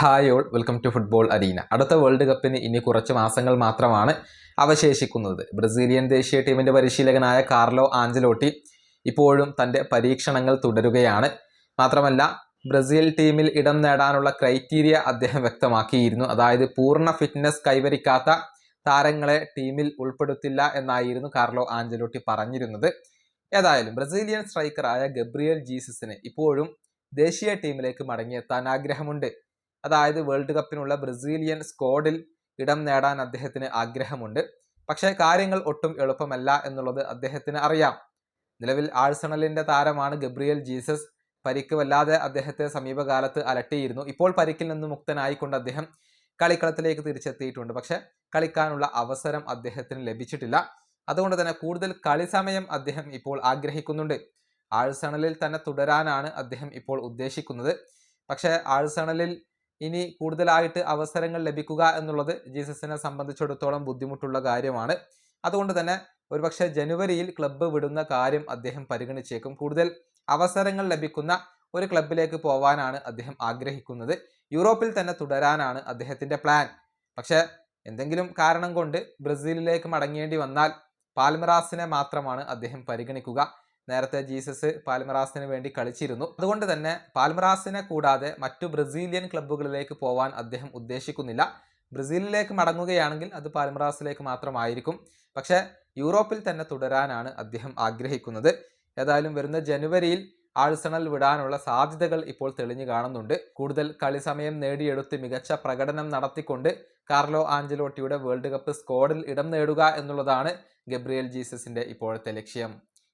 Hi all welcome to football arena. അടുത്ത world കപ്പിന് ഇനി കുറച്ച് മാസങ്ങൾ മാത്രമാണ് അവശേഷിക്കുന്നത്. ബ്രസീലിയൻ ദേശീയ ടീമിന്റെ പരിശീലകനായ കാർലോ ആഞ്ചലോട്ടി ഇപ്പോഴും തന്റെ പരീക്ഷണങ്ങൾ തുടരുകയാണ്. മാത്രമല്ല ബ്രസീൽ ടീമിൽ ഇടം നേടാനുള്ള ക്രൈറ്റീരിയ അദ്ദേഹം വ്യക്തമാക്കിയിരുന്നു. അതായത് പൂർണ ഫിറ്റ്നസ് കൈവരിക്കാത്ത താരങ്ങളെ ടീമിൽ ഉൾപ്പെടുത്തില്ല എന്നായിരുന്നു കാർലോ ആഞ്ചലോട്ടി പറഞ്ഞിരുന്നത്. ഏതായാലും ബ്രസീലിയൻ സ്ട്രൈക്കറായ ഗബ്രിയൽ ജീസസിന് ഇപ്പോഴും ദേശീയ ടീമിലേക്ക് മടങ്ങിയെത്താൻ ആഗ്രഹമുണ്ട്. അതായത് വേൾഡ് കപ്പിനുള്ള ബ്രസീലിയൻ സ്ക്വാഡിൽ ഇടം നേടാൻ അദ്ദേഹത്തിന് ആഗ്രഹമുണ്ട്. പക്ഷേ കാര്യങ്ങൾ ഒട്ടും എളുപ്പമല്ല എന്നുള്ളത് അദ്ദേഹത്തിന് അറിയാം. നിലവിൽ ആഴ്സണലിന്റെ താരമാണ് ഗബ്രിയൽ ജീസസ് പരിക്ക് വല്ലാതെ അദ്ദേഹത്തെ സമീപകാലത്ത് അലട്ടിയിരുന്നു. ഇപ്പോൾ പരിക്കിൽ നിന്ന് മുക്തനായിക്കൊണ്ട് അദ്ദേഹം കളിക്കളത്തിലേക്ക് തിരിച്ചെത്തിയിട്ടുണ്ട്. പക്ഷെ കളിക്കാനുള്ള അവസരം അദ്ദേഹത്തിന് ലഭിച്ചിട്ടില്ല. അതുകൊണ്ട് തന്നെ കൂടുതൽ കളി സമയം അദ്ദേഹം ഇപ്പോൾ ആഗ്രഹിക്കുന്നുണ്ട്. ആഴ്സണലിൽ തന്നെ തുടരാനാണ് അദ്ദേഹം ഇപ്പോൾ ഉദ്ദേശിക്കുന്നത്. പക്ഷേ ആഴ്സണലിൽ ഇനി കൂടുതലായിട്ട് അവസരങ്ങൾ ലഭിക്കുക എന്നുള്ളത് ജീസസിനെ സംബന്ധിച്ചിടത്തോളം ബുദ്ധിമുട്ടുള്ള കാര്യമാണ്. അതുകൊണ്ട് തന്നെ ഒരുപക്ഷെ ജനുവരിയിൽ ക്ലബ്ബ് വിടുന്ന കാര്യം അദ്ദേഹം പരിഗണിച്ചേക്കും. കൂടുതൽ അവസരങ്ങൾ ലഭിക്കുന്ന ഒരു ക്ലബിലേക്ക് പോവാനാണ് അദ്ദേഹം ആഗ്രഹിക്കുന്നത്. യൂറോപ്പിൽ തന്നെ തുടരാനാണ് അദ്ദേഹത്തിന്റെ പ്ലാൻ. പക്ഷേ എന്തെങ്കിലും കാരണം കൊണ്ട് ബ്രസീലിലേക്ക് മടങ്ങേണ്ടി വന്നാൽ പാൽമറാസിനെ മാത്രമാണ് അദ്ദേഹം പരിഗണിക്കുക. നേരത്തെ ജീസസ് പാൽമറാസിന് വേണ്ടി കളിച്ചിരുന്നു. അതുകൊണ്ട് തന്നെ പാൽമറാസിനെ കൂടാതെ മറ്റു ബ്രസീലിയൻ ക്ലബ്ബുകളിലേക്ക് പോവാൻ അദ്ദേഹം ഉദ്ദേശിക്കുന്നില്ല. ബ്രസീലിലേക്ക് മടങ്ങുകയാണെങ്കിൽ അത് പാൽമറാസിലേക്ക് മാത്രമായിരിക്കും. പക്ഷേ യൂറോപ്പിൽ തന്നെ തുടരാനാണ് അദ്ദേഹം ആഗ്രഹിക്കുന്നത്. ഏതായാലും വരുന്ന ജനുവരിയിൽ ആഴ്സണൽ വിടാനുള്ള സാധ്യതകൾ ഇപ്പോൾ തെളിഞ്ഞു കാണുന്നുണ്ട്. കൂടുതൽ കളി സമയം നേടിയെടുത്ത് മികച്ച പ്രകടനം നടത്തിക്കൊണ്ട് കാർലോ ആഞ്ചലോട്ടിയുടെ വേൾഡ് കപ്പ് സ്ക്വാഡിൽ ഇടം നേടുക എന്നുള്ളതാണ് ഗബ്രിയൽ ജീസസിന്റെ ഇപ്പോഴത്തെ ലക്ഷ്യം.